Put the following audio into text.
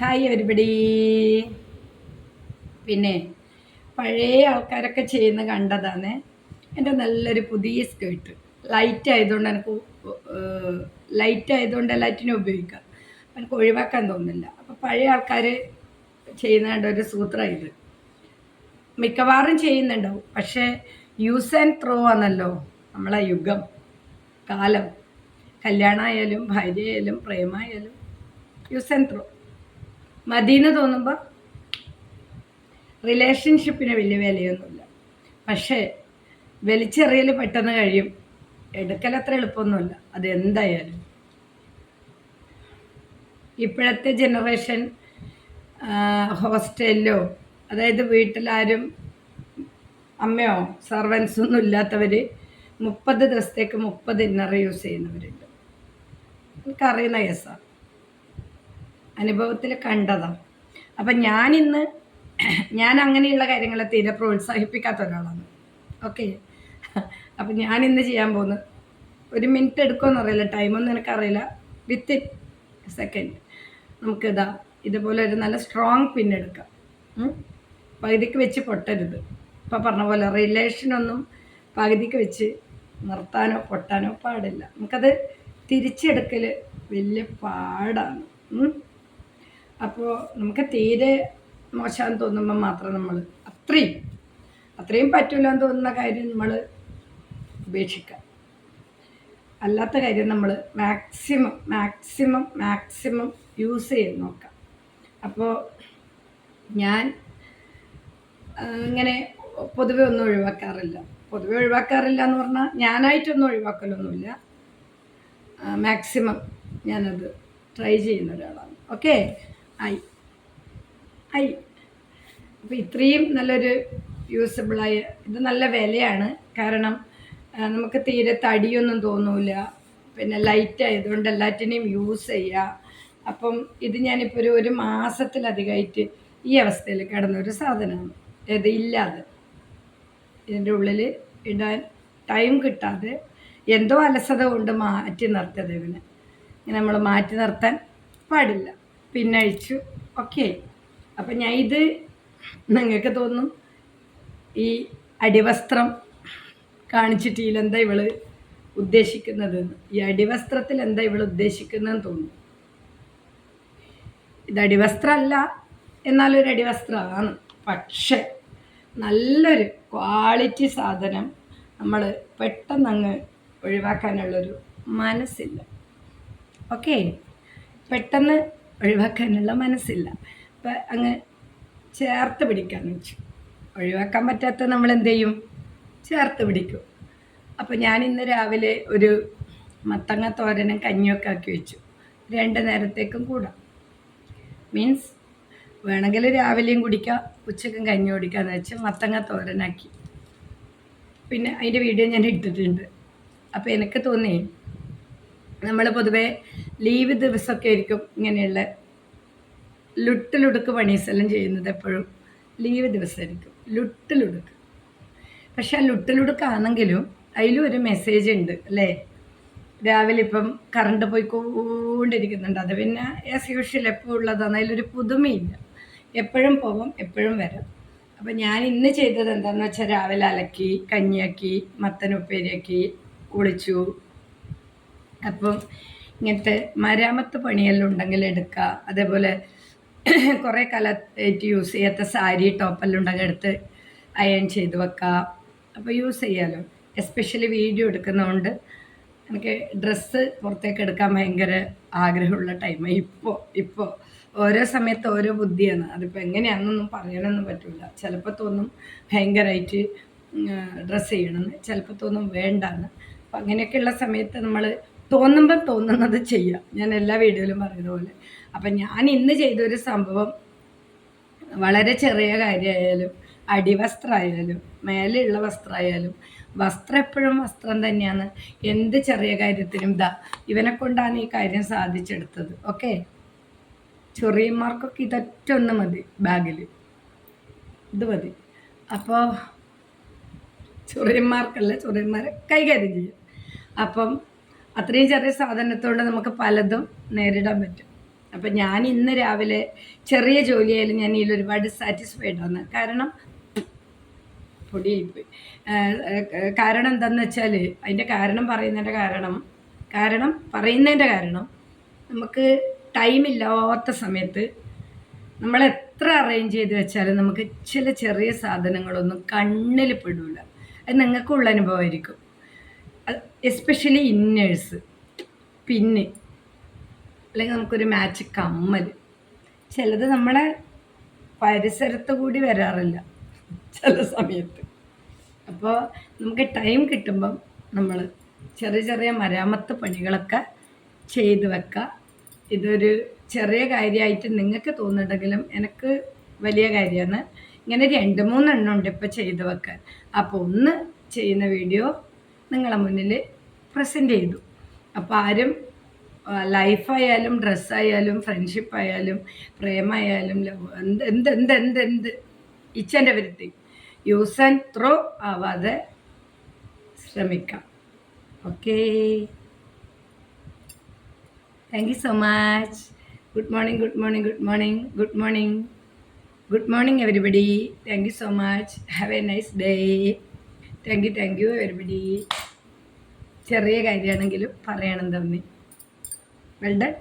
Hi everybody പിന്നെ പഴയ ആൾക്കാരൊക്കെ ചെയ്യുന്ന കണ്ടതാണ്. എന്റെ നല്ലൊരു പുതിയ സ്കേർട്ട് ലൈറ്റ് ആയതുകൊണ്ട് എനിക്ക് ലൈറ്റ് ആയതുകൊണ്ട് ലൈറ്റിനെ ഉപയോഗിക്കാം. എനിക്ക് ഒഴിവാക്കാൻ തോന്നുന്നില്ല. അപ്പോൾ പഴയ ആൾക്കാർ ചെയ്യുന്നതിന്റെ ഒരു സൂത്രം ഇത്. മിക്കവാറും ചെയ്യുന്നുണ്ടാവും. പക്ഷേ യൂസ് ആൻഡ് ത്രോ ആണല്ലോ നമ്മളെ യുഗം കാലം. കല്യാണമായാലും ഭാര്യയായാലും പ്രേമായാലും യൂസ് ആൻഡ് ത്രോ മതിയെന്ന് തോന്നുമ്പോൾ റിലേഷൻഷിപ്പിന് വലിയ വിലയൊന്നുമില്ല. പക്ഷേ വലിച്ചെറിയൽ പെട്ടെന്ന് കഴിയും. എടുക്കൽ അത്ര എളുപ്പമൊന്നുമില്ല. അത് എന്തായാലും ഇപ്പോഴത്തെ ജനറേഷൻ ഹോസ്റ്റലിലോ അതായത് വീട്ടിലാരും അമ്മയോ സർവൻസ് ഒന്നും ഇല്ലാത്തവർ മുപ്പത് ദിവസത്തേക്ക് മുപ്പത് ഇന്നർ യൂസ് ചെയ്യുന്നവരുണ്ട്. എനിക്കറിയുന്ന കേസാണ് അനുഭവത്തിൽ കണ്ടതാണ് അപ്പം ഞാനിന്ന് ഞാൻ അങ്ങനെയുള്ള കാര്യങ്ങളെ തീരെ പ്രോത്സാഹിപ്പിക്കാത്ത ഒരാളാണ്. ഓക്കെ അപ്പം ഞാനിന്ന് ചെയ്യാൻ പോകുന്നത് ഒരു മിനിറ്റ് എടുക്കുമെന്ന് അറിയില്ല. ടൈമൊന്നും എനിക്കറിയില്ല. വിത്തിൻ സെക്കൻഡ് നമുക്കിതാ ഇതുപോലെ ഒരു നല്ല സ്ട്രോങ് പിൻ എടുക്കാം. പകുതിക്ക് വെച്ച് പൊട്ടരുത്. ഇപ്പം പറഞ്ഞ പോലെ റിലേഷനൊന്നും പകുതിക്ക് വെച്ച് നിർത്താനോ പൊട്ടാനോ പാടില്ല. നമുക്കത് തിരിച്ചെടുക്കൽ വലിയ പാടാണ്. അപ്പോൾ നമുക്ക് തീരെ മോശമെന്ന് തോന്നുമ്പോൾ മാത്രം നമ്മൾ അത്രയും അത്രയും പറ്റില്ല എന്ന് തോന്നുന്ന കാര്യം നമ്മൾ ഉപേക്ഷിക്കുക അല്ലാത്ത കാര്യം നമ്മൾ മാക്സിമം മാക്സിമം മാക്സിമം യൂസ് ചെയ്ത് നോക്കാം. അപ്പോൾ ഞാൻ ഇങ്ങനെ പൊതുവെ ഒന്നും ഒഴിവാക്കാറില്ല. പൊതുവെ ഒഴിവാക്കാറില്ല എന്ന് പറഞ്ഞാൽ ഞാനായിട്ടൊന്നും ഒഴിവാക്കലൊന്നുമില്ല. മാക്സിമം ഞാനത് ട്രൈ ചെയ്യുന്ന ഒരാളാണ്. ഓക്കെ? ഐ. ഐ. അപ്പോൾ ഇത്രയും നല്ലൊരു യൂസബിളായ ഇത് നല്ല വിലയാണ്. കാരണം നമുക്ക് തീരെ തടിയൊന്നും തോന്നൂല. പിന്നെ ലൈറ്റ് ആയതുകൊണ്ട് എല്ലാറ്റിനെയും യൂസ് ചെയ്യുക അപ്പം ഇത് ഞാനിപ്പോൾ ഒരു ഒരു മാസത്തിലധികമായിട്ട് ഈ അവസ്ഥയിൽ കിടന്നൊരു സാധനമാണ്. ഇത് ഇല്ലാതെ. ഇതിന്റെ ഉള്ളിൽ ഇടാൻ ടൈം കിട്ടാതെ എന്തോ അലസത കൊണ്ട് മാറ്റി നിർത്തിയത് ഇങ്ങനെ നമ്മൾ മാറ്റി നിർത്താൻ പാടില്ല. പിന്നഴിച്ചു ഓക്കെ അപ്പം ഞാൻ ഇത് നിങ്ങൾക്ക് തോന്നും ഈ അടിവസ്ത്രം കാണിച്ചിട്ടില്ല എന്താ ഇവൾ ഉദ്ദേശിക്കുന്നത്. ഈ അടിവസ്ത്രത്തിൽ എന്താ ഇവൾ ഉദ്ദേശിക്കുന്നതെന്ന് തോന്നുന്നു ഇത് അടിവസ്ത്രമല്ല എന്നാലൊരു അടിവസ്ത്രമാണ്. പക്ഷേ നല്ലൊരു ക്വാളിറ്റി സാധനം നമ്മൾ പെട്ടെന്ന് അങ്ങ് ഒഴിവാക്കാനുള്ളൊരു മനസ്സില്ല. ഓക്കെ പെട്ടെന്ന് ഒഴിവാക്കാനുള്ള മനസ്സില്ല. അപ്പം അങ്ങ് ചേർത്ത് പിടിക്കാൻ വെച്ചു. ഒഴിവാക്കാൻ പറ്റാത്ത നമ്മൾ എന്ത് ചെയ്യും? ചേർത്ത് പിടിക്കും. അപ്പോൾ ഞാൻ ഇന്ന് രാവിലെ ഒരു മത്തങ്ങ തോരനും കഞ്ഞിയൊക്കെ ആക്കി വെച്ചു. രണ്ട് നേരത്തേക്കും കൂടാം. മീൻസ് വേണമെങ്കിൽ രാവിലെയും കുടിക്കാം ഉച്ചക്കും കഞ്ഞി കുടിക്കാമെന്ന് വെച്ച് മത്തങ്ങ തോരനാക്കി. പിന്നെ അതിന്റെ വീഡിയോ ഞാൻ ഇട്ടിട്ടുണ്ട്. അപ്പോൾ എനിക്ക് തോന്നി നമ്മൾ പൊതുവേ ലീവ് ദിവസമൊക്കെ ആയിരിക്കും ഇങ്ങനെയുള്ള ലുട്ടിലുടുക്ക് പണീസെല്ലാം ചെയ്യുന്നത് എപ്പോഴും. ലീവ് ദിവസമായിരിക്കും. ലുട്ടിലുടുക്ക്. പക്ഷെ ആ ലുട്ടിലുടുക്കാണെങ്കിലും അതിലും ഒരു മെസ്സേജ് ഉണ്ട് അല്ലേ? രാവിലെ ഇപ്പം കറണ്ട് പോയിക്കൊണ്ടിരിക്കുന്നുണ്ട്. അത് പിന്നെ ആസ് യൂഷ്വൽ എപ്പോൾ ഉള്ളതാണ്. അതിലൊരു പുതുമയില്ല. എപ്പോഴും പോകും എപ്പോഴും വരാം. അപ്പം ഞാൻ ഇന്ന് ചെയ്തത് എന്താണെന്ന് വെച്ചാൽ രാവിലെ അലക്കി കഞ്ഞിയാക്കി മത്തൻ ഉപ്പേരിയാക്കി കുളിച്ചു. അപ്പം ഇങ്ങനത്തെ മരാമത്ത് പണിയെല്ലാം ഉണ്ടെങ്കിൽ എടുക്കുക. അതേപോലെ കുറേ കാലത്തേറ്റ് യൂസ് ചെയ്യാത്ത സാരി ടോപ്പെല്ലാം ഉണ്ടെങ്കിൽ എടുത്ത് അയൺ ചെയ്ത് വെക്കുക. അപ്പോൾ യൂസ് ചെയ്യാമല്ലോ എസ്പെഷ്യലി വീഡിയോ എടുക്കുന്നതുകൊണ്ട് എനിക്ക് ഡ്രസ്സ് പുറത്തേക്ക് എടുക്കാൻ ഭയങ്കര ആഗ്രഹമുള്ള ടൈമാണ് ഇപ്പോൾ ഇപ്പോൾ ഓരോ സമയത്ത് ഓരോ ബുദ്ധിയാണ്. അതിപ്പോൾ എങ്ങനെയാണെന്നൊന്നും പറയാനൊന്നും പറ്റില്ല. ചിലപ്പോൾ തോന്നും ഭയങ്കരമായിട്ട് ഡ്രസ്സ് ചെയ്യണമെന്ന്. ചിലപ്പോൾ തോന്നും വേണ്ടാന്ന്. അപ്പം അങ്ങനെയൊക്കെയുള്ള സമയത്ത് നമ്മൾ തോന്നുമ്പം തോന്നുന്നത് ചെയ്യാം. ഞാൻ എല്ലാ വീഡിയോയിലും പറയുന്ന പോലെ അപ്പം ഞാൻ ഇന്ന് ചെയ്തൊരു സംഭവം വളരെ ചെറിയ കാര്യമായാലും അടിവസ്ത്രമായാലും മേലെയുള്ള വസ്ത്രമായാലും വസ്ത്രം എപ്പോഴും വസ്ത്രം തന്നെയാണ്. എന്ത് ചെറിയ കാര്യത്തിനും ഇതാ ഇവനെ കൊണ്ടാണ് ഈ കാര്യം സാധിച്ചെടുത്തത്. ഓക്കെ? ചൊറിയന്മാർക്കൊക്കെ ഇതൊറ്റ ഒന്ന് മതി ബാഗിൽ ഇത് മതി. അപ്പോൾ ചൊറിയന്മാർക്കല്ല ചൊറിയന്മാരെ കൈകാര്യം ചെയ്യും. അപ്പം അത്രയും ചെറിയ സാധനത്തോടെ നമുക്ക് പലതും നേരിടാൻ പറ്റും. അപ്പം ഞാൻ ഇന്ന് രാവിലെ ചെറിയ ജോലിയായാലും ഞാൻ ഇതിൽ ഒരുപാട് സാറ്റിസ്ഫൈഡ് ആണ്. കാരണം പൊടി കാരണം എന്താണെന്ന് വെച്ചാൽ അതിന്റെ കാരണം പറയുന്നതിന്റെ കാരണം കാരണം പറയുന്നതിന്റെ കാരണം നമുക്ക് ടൈമില്ലാത്ത സമയത്ത് നമ്മൾ എത്ര അറേഞ്ച് ചെയ്ത് വെച്ചാലും നമുക്ക് ചില ചെറിയ സാധനങ്ങളൊന്നും കണ്ണിൽ പെടില്ല അത് നിങ്ങൾക്കുള്ള അനുഭവമായിരിക്കും. എസ്പെഷ്യലി ഇന്നേഴ്സ് പിന്ന് അല്ലെങ്കിൽ നമുക്കൊരു മാച്ച് കമ്മൽ. ചിലത് നമ്മളെ പരിസരത്ത് കൂടി വരാറില്ല. ചില സമയത്ത്. അപ്പോൾ നമുക്ക് ടൈം കിട്ടുമ്പം നമ്മൾ ചെറിയ ചെറിയ മരാമത്ത് പണികളൊക്കെ ചെയ്ത് വെക്കുക ഇതൊരു ചെറിയ കാര്യമായിട്ട് നിങ്ങൾക്ക് തോന്നുന്നുണ്ടെങ്കിലും എനിക്ക് വലിയ കാര്യമാണ്. ഇങ്ങനെ രണ്ട് മൂന്നെണ്ണം ഉണ്ട് ഇപ്പോൾ ചെയ്ത് വെക്കാൻ. അപ്പോൾ ഒന്ന് ചെയ്യുന്ന വീഡിയോ നിങ്ങളെ മുന്നിൽ പ്രസന്റ് ചെയ്തു. അപ്പോൾ ആരും ലൈഫായാലും ഡ്രസ്സായാലും ഫ്രണ്ട്ഷിപ്പ് ആയാലും പ്രേമായാലും എന്ത് എന്ത് എന്ത് എന്ത് എന്ത് ഇച്ഛന്റെ വരുത്തി യൂസ് ആൻഡ് ത്രോ ആവാതെ ശ്രമിക്കാം. Okay thank you so much good morning good morning good morning good morning good morning everybody thank you so much have a nice day thank you thank you everybody ചെറിയ കാര്യമാണെങ്കിലും പറയണം തന്നെ well done